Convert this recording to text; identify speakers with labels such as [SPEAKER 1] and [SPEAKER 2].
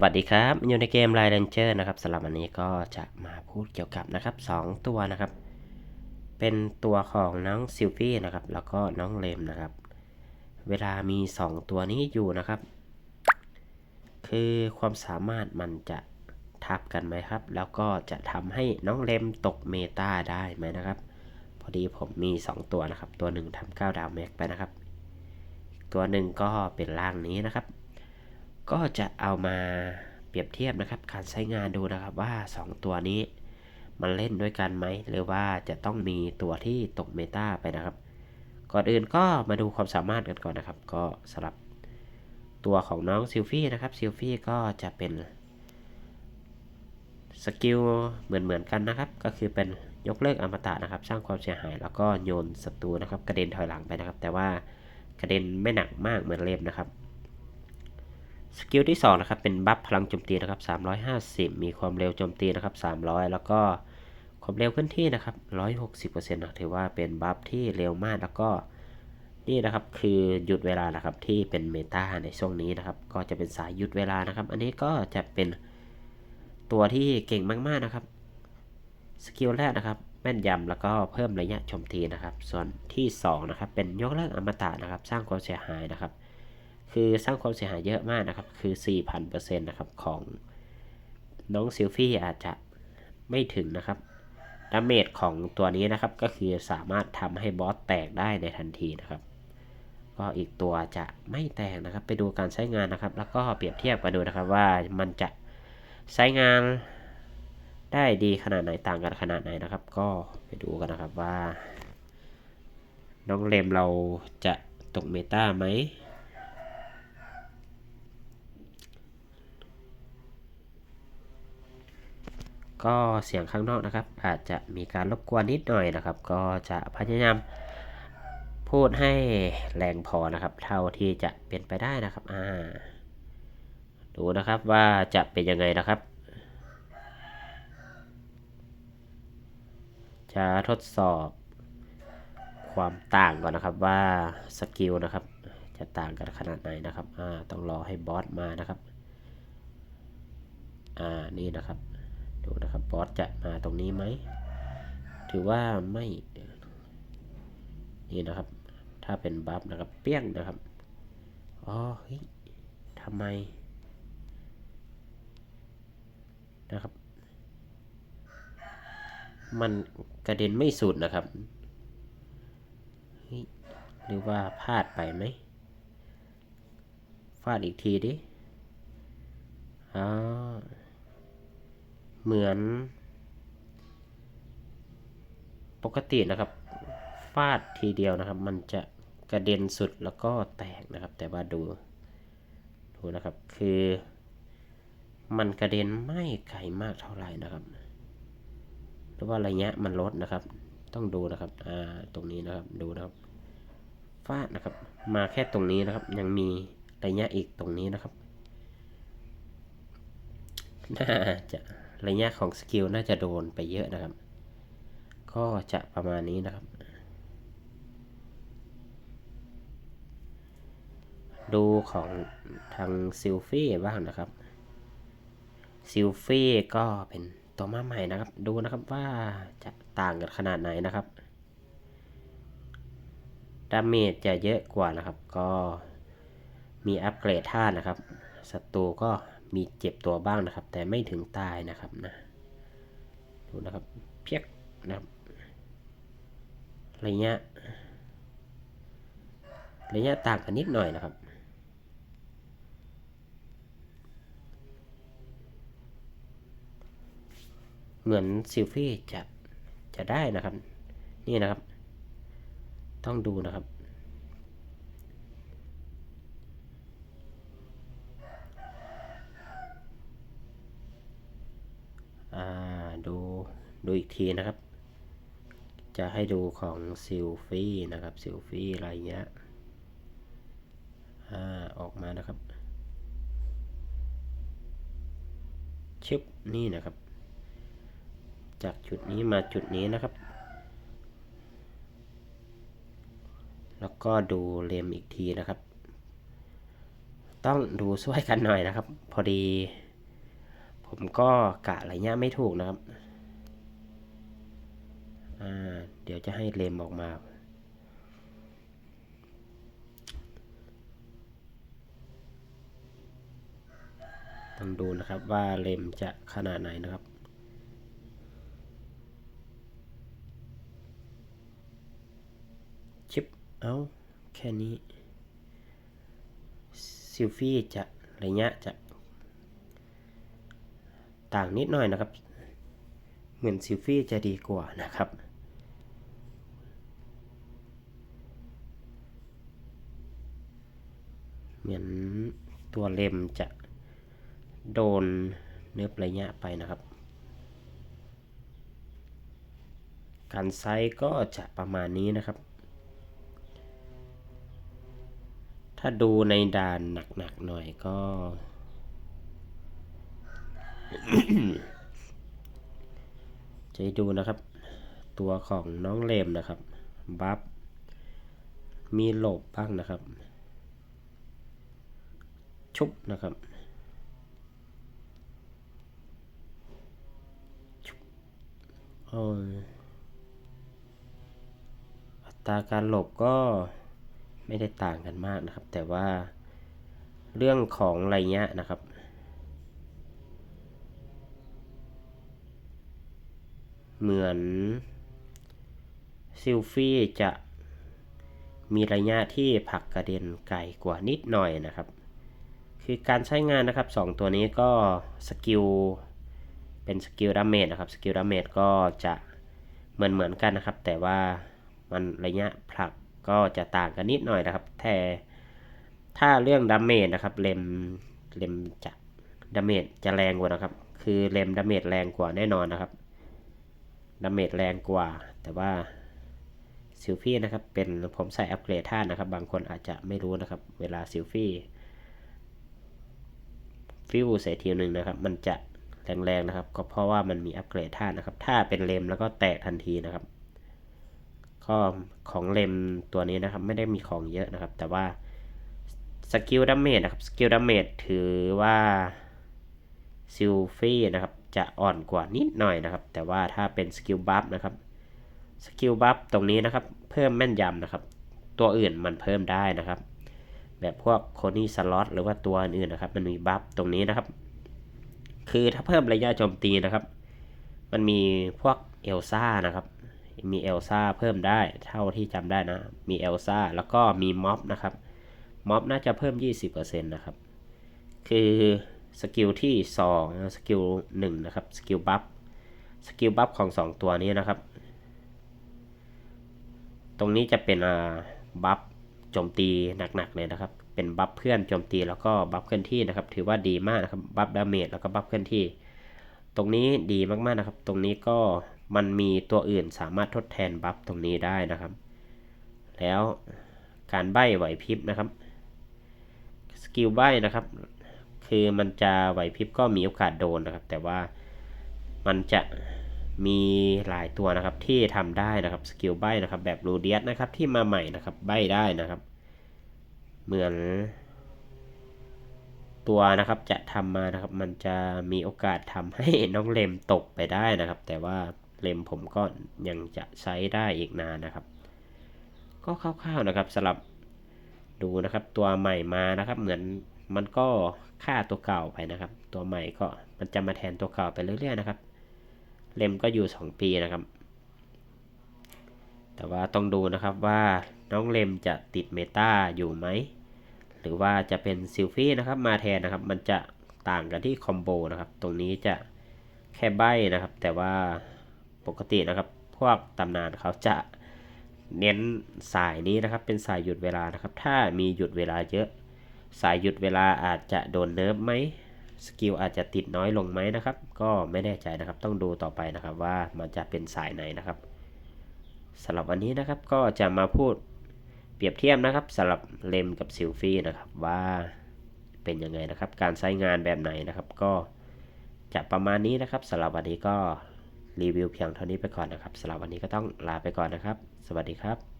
[SPEAKER 1] สวัสดีครับอยู่ในเกม Line Ranger นะครับสำหรับวันนี้ก็จะมาพูดเกี่ยวกับนะครับสองตัวนะครับ เป็นตัวของน้องซิลฟี่นะครับ แล้วก็น้องเลมนะครับ เวลามี 2 ตัวนี้อยู่นะครับ คือความสามารถมันจะทับกันไหมครับ แล้วก็จะทำให้น้องเลมตกเมตาได้ไหมนะครับ พอดีผมมี 2 ตัวนะครับ ตัวหนึ่งทำ9ดาวแม็กไปนะครับ ตัวหนึ่งก็เป็นล่างนี้นะครับ ก็จะเอามาเปรียบเทียบนะครับ การใช้งานดูนะครับว่า 2 ตัวนี้มันเล่นด้วยกันไหม หรือว่าจะต้องมีตัวที่ตกเมตาไปนะครับ ก่อนอื่นก็มาดูความสามารถกันก่อนนะครับ ก็สำหรับตัวของน้องซิลฟี่นะครับซิลฟี่ก็จะเป็นสกิลเหมือนเหมือนกันนะครับ ก็คือเป็นยกเลิกอมตะนะครับ สร้างความเสียหาย แล้วก็โยนศัตรูนะครับ กระเด็นถอยหลังไปนะครับ แต่ว่ากระเด็นไม่หนักมากเหมือนเลมนะครับ สกิลที่2นะครับเป็นบัฟพลังโจมตีนะครับ350 มีความเร็วโจมตีนะครับ300 แล้วก็ความเร็วเคลื่อนที่นะครับ160%นะถือว่าเป็นบัฟที่เร็วมากแล้วก็นี่นะครับคือหยุดเวลานะครับที่เป็นเมตาในช่วงนี้นะครับ ก็จะเป็นสายหยุดเวลานะครับ อันนี้ก็จะเป็นตัวที่เก่งมากๆนะครับสกิลแรกนะครับแม่นยำแล้วก็เพิ่มระยะโจมตีนะครับ ส่วนที่2นะครับเป็นยกเลิกอมตะนะครับ สร้างความเสียหายนะครับ คือสร้างความเสียหายเยอะมากนะครับ คือ 4,000%นะครับของน้องซิลฟี่อาจจะไม่ถึงนะครับดาเมจของตัวนี้นะครับก็คือสามารถทำให้บอสแตกได้ในทันทีนะครับ ก็อีกตัวจะไม่แตกนะครับ ไปดูการใช้งานนะครับ แล้วก็เปรียบเทียบกันดูนะครับว่ามันจะใช้งานได้ดีขนาดไหนต่างกันขนาดไหนนะครับ ก็ไปดูกันนะครับว่า น้องเลมเราจะตกเมตาไหม ก็เสียงข้างนอกนะครับ อาจจะมีการรบกวนนิดหน่อยนะครับ ก็จะพยายามพูดให้แรงพอนะครับ เท่าที่จะเป็นไปได้นะครับอ่าดูนะครับว่าจะเป็นยังไงนะครับ จะทดสอบความต่างก่อนนะครับว่าสกิลนะครับ จะต่างกันขนาดไหนนะครับอ่าต้องรอให้บอสมานะครับอ่านี่นะครับ ดูนะครับบอสจะมาตรงนี้ไหม ถือว่าไม่ นี่นะครับ ถ้าเป็นบัฟนะครับ เปี้ยงนะครับ อ๋อเฮ้ยทำไม นะครับ มันกระเด็นไม่สุดนะครับหรือว่าพลาดไปไหมฟาดอีกทีดิอ๋อ เหมือนปกตินะครับฟาดทีเดียวนะครับ มันจะกระเด็นสุดแล้วก็แตกนะครับ แต่ว่าดูดูนะครับคือ มันกระเด็นไม่ไกลมากเท่าไหร่นะครับ หรือว่าระยะมันลดนะครับ ต้องดูนะครับอ่าตรงนี้นะครับดูนะครับฟาดนะครับ มาแค่ตรงนี้นะครับ ยังมีระยะอีกตรงนี้นะครับ น่าจะ ระยะของสกิลน่าจะโดนไปเยอะนะครับ ก็จะประมาณนี้นะครับ ดูของทางซิลฟี่บ้างนะครับซิลฟี่ก็เป็นตัวมาใหม่นะครับ ดูนะครับว่าจะต่างกันขนาดไหนนะครับดาเมจจะเยอะกว่านะครับ ก็มีอัปเกรดท่านะครับศัตรูก็ มีเจ็บตัวบ้างนะครับ แต่ไม่ถึงตายนะครับนะดูนะครับเพียกนะครับระยะระยะต่างกันนิดหน่อยนะครับเหมือนซิลฟี่จะจะได้นะครับ นี่นะครับ ต้องดูนะครับ ดูดูอีกทีนะครับ จะให้ดูของซิลฟี่นะครับซิลฟี่อะไรเงี้ยอออกมานะครับชึบนี่นะครับ จากจุดนี้มาจุดนี้นะครับ แล้วก็ดูเลมอีกทีนะครับ ต้องดูช่วยกันหน่อยนะครับ พอดี ผมก็กะระยะไม่ถูกนะครับเดี๋ยวจะให้เลมออกมาต้องดูนะครับว่าเลมจะขนาดไหนนะครับ ชิป เอาแค่นี้ ซิลฟี่จะระยะจะ ต่างนิดหน่อยนะครับ เหมือนซิลฟี่จะดีกว่านะครับ เหมือนตัวเลมจะโดนเนื้อระยะไปนะครับ การไซส์ก็จะประมาณนี้นะครับ ถ้าดูในด่านหนักๆหน่อยก็ จะให้ดูนะครับ ตัวของน้องเลมนะครับ บัฟ มีหลบบ้างนะครับ ชุบนะครับชุบโอ้ยอัตราการหลบก็ไม่ได้ต่างกันมากนะครับ แต่ว่าเรื่องของอะไระยนะครับ เหมือนซิลฟี่จะมีระยะที่ผลักกระเด็นไกลกว่านิดหน่อยนะครับ คือการใช้งานนะครับ 2 ตัวนี้ก็สกิลเป็นสกิลดาเมจนะครับสกิลดาเมจก็จะเหมือนเหมือนกันนะครับ แต่ว่ามันระยะผลักก็จะต่างกันนิดหน่อยนะครับ แต่ถ้าเรื่องดาเมจนะครับเลมเลมจะดาเมจจะแรงกว่านะครับ คือเลมดาเมจแรงกว่าแน่นอนนะครับ ดาเมจแรงกว่า แต่ว่าซิลฟี่นะครับเป็นผมใส่อัปเกรดท่านนะครับ บางคนอาจจะไม่รู้นะครับ เวลาซิลฟี่ฟิวใส่ทีหนึ่งนะครับ มันจะแรงๆนะครับ ก็เพราะว่ามันมีอัปเกรดท่านนะครับถ้าเป็นเลมแล้วก็แตกทันทีนะครับก็ของเลมตัวนี้นะครับ ไม่ได้มีของเยอะนะครับ แต่ว่าสกิลดาเมจนะครับสกิลดาเมจถือว่าซิลฟี่นะครับ จะอ่อนกว่านิดหน่อยนะครับ แต่ว่าถ้าเป็นสกิลบัฟนะครับสกิลบัฟตรงนี้นะครับ เพิ่มแม่นยำนะครับ ตัวอื่นมันเพิ่มได้นะครับ แบบพวกโคนี่สล็อตหรือว่าตัวอื่นนะครับ มันมีบัฟตรงนี้นะครับ คือถ้าเพิ่มระยะโจมตีนะครับ มันมีพวกเอลซ่านะครับ มีเอลซ่าเพิ่มได้เท่าที่จำได้นะ มีเอลซ่าแล้วก็มีม็อบนะครับม็อบน่าจะเพิ่ม 20%นะครับ คือ สกิลที่2สกิล1นะครับสกิลบัฟสกิลบัฟของ 2 ตัวนี้นะครับ ตรงนี้จะเป็นบัฟโจมตีหนักๆเลยนะครับ เป็นบัฟเพื่อนโจมตีแล้วก็บัฟเคลื่อนที่นะครับ ถือว่าดีมากนะครับบัฟดาเมจแล้วก็บัฟเคลื่อนที่ ตรงนี้ดีมากๆนะครับ ตรงนี้ก็มันมีตัวอื่นสามารถทดแทนบัฟตรงนี้ได้นะครับ แล้วการใบ้ไหวพริบนะครับสกิลใบ้นะครับ คือมันจะไหวพริบก็มีโอกาสโดนนะครับ แต่ว่ามันจะมีหลายตัวนะครับที่ทำได้นะครับสกิลใบนะครับ แบบรูเดียสนะครับที่มาใหม่นะครับใบได้นะครับ เหมือน ตัวนะครับจะทำมานะครับ มันจะมีโอกาสทำให้น้องเลมตกไปได้นะครับ แต่ว่าเลมผมก็ยังจะใช้ได้อีกนานนะครับ ก็คร่าวๆนะครับสำหรับดูนะครับตัวใหม่มานะครับ เหมือน มันก็ฆ่าตัวเก่าไปนะครับ ตัวใหม่ก็มันจะมาแทนตัวเก่าไปเรื่อยๆนะครับ เลมก็อยู่ 2 ปีนะครับ แต่ว่าต้องดูนะครับว่าน้องเลมจะติดเมตาอยู่ไหม หรือว่าจะเป็นซิลฟี่นะครับมาแทนนะครับ มันจะต่างกันที่คอมโบนะครับ ตรงนี้จะแค่ใบนะครับ แต่ว่าปกตินะครับ พวกตำนานเขาจะเน้นสายนี้นะครับ เป็นสายหยุดเวลานะครับ ถ้ามีหยุดเวลาเยอะ สายหยุดเวลาอาจจะโดนเนิร์ฟไหมสกิลอาจจะติดน้อยลงไหมนะครับ ก็ไม่แน่ใจนะครับ ต้องดูต่อไปนะครับว่ามันจะเป็นสายไหนนะครับสำหรับวันนี้นะครับก็จะมาพูดเปรียบเทียบนะครับสำหรับเลมกับซิลฟี่นะครับว่าเป็นยังไงนะครับ การใช้งานแบบไหนนะครับ ก็จะประมาณนี้นะครับสำหรับวันนี้ก็รีวิวเพียงเท่านี้ไปก่อนนะครับสำหรับวันนี้ก็ต้องลาไปก่อนนะครับ สวัสดีครับ